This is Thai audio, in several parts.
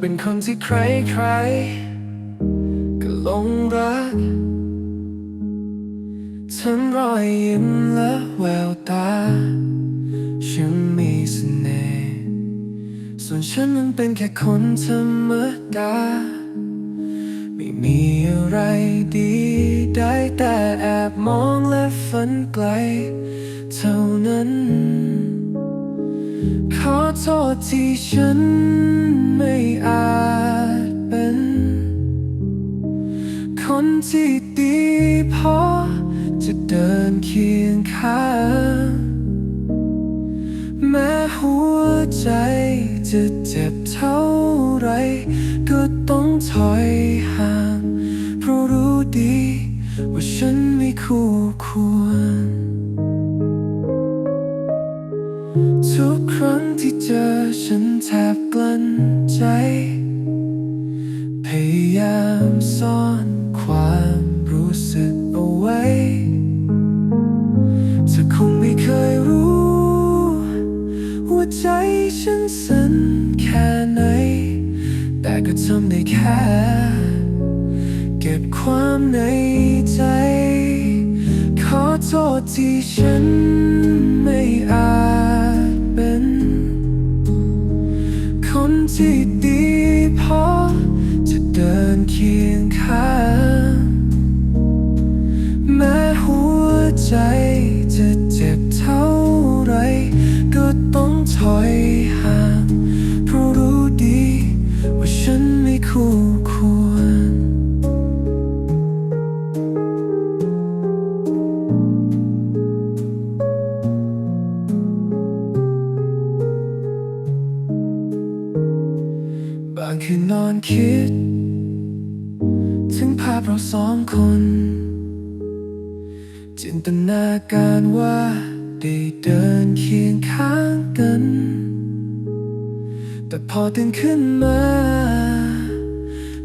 เป็นคนที่ใครใครๆก็หลงรัก ทั้งรอยยิ้มและแววตา ฉันมีเสน่ห์ส่วนฉันนั้นเป็นแค่คนธรรมดา ไม่มีอะไรดีได้แต่แอบมองและฝันไกล เท่านั้น ขอโทษที่ฉันไม่อาจเป็น คนที่ดีพอจะเดินเคียงข้างแม้หัวใจจะเจ็บเท่าไร ก็ต้องถอยห่าง เพราะรู้ดีว่าฉันไม่คู่ควร ทุกครั้งที่เจอฉันแทบกลั้นใจ พยายามซ่อนความรู้สึกเอาไว้เธอคงไม่เคยรู้ ว่าใจฉันสั่นแค่ไหน แต่ก็ทำได้แค่ เก็บความในใจ ขอโทษที่ฉันไม่อาจ ที่ดีพอจะเดินเคียงข้างแม้หัวใจ บางคืนนอนคิด ถึงภาพเราสองคน จินตนาการว่าได้เดินเคียงข้างกัน แต่พอตื่นขึ้นมา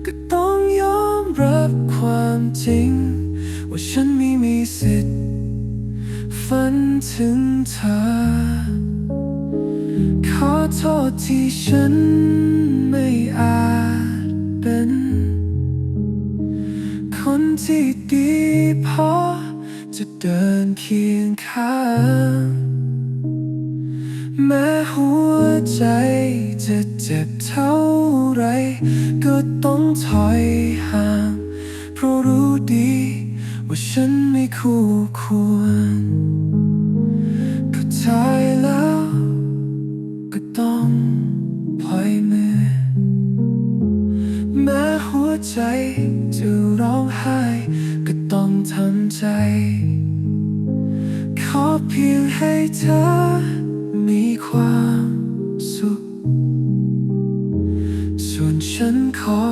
ก็ต้องยอมรับความจริง ว่าฉันไม่มีสิทธิ์ฝันถึงเธอ ขอโทษที่ฉัน จะเดินเคียงข้างแม้หัวใจจะเจ็บเท่าไร ก็ต้องถอยห่าง เพราะรู้ดี ว่าฉันไม่คู่ควรก็ใจแล้ว ก็ต้องปล่อยมือ แม้หัวใจจะร้องไห้ ทำใจ ขอเพียงให้เธอมีความสุข ส่วนฉันขอ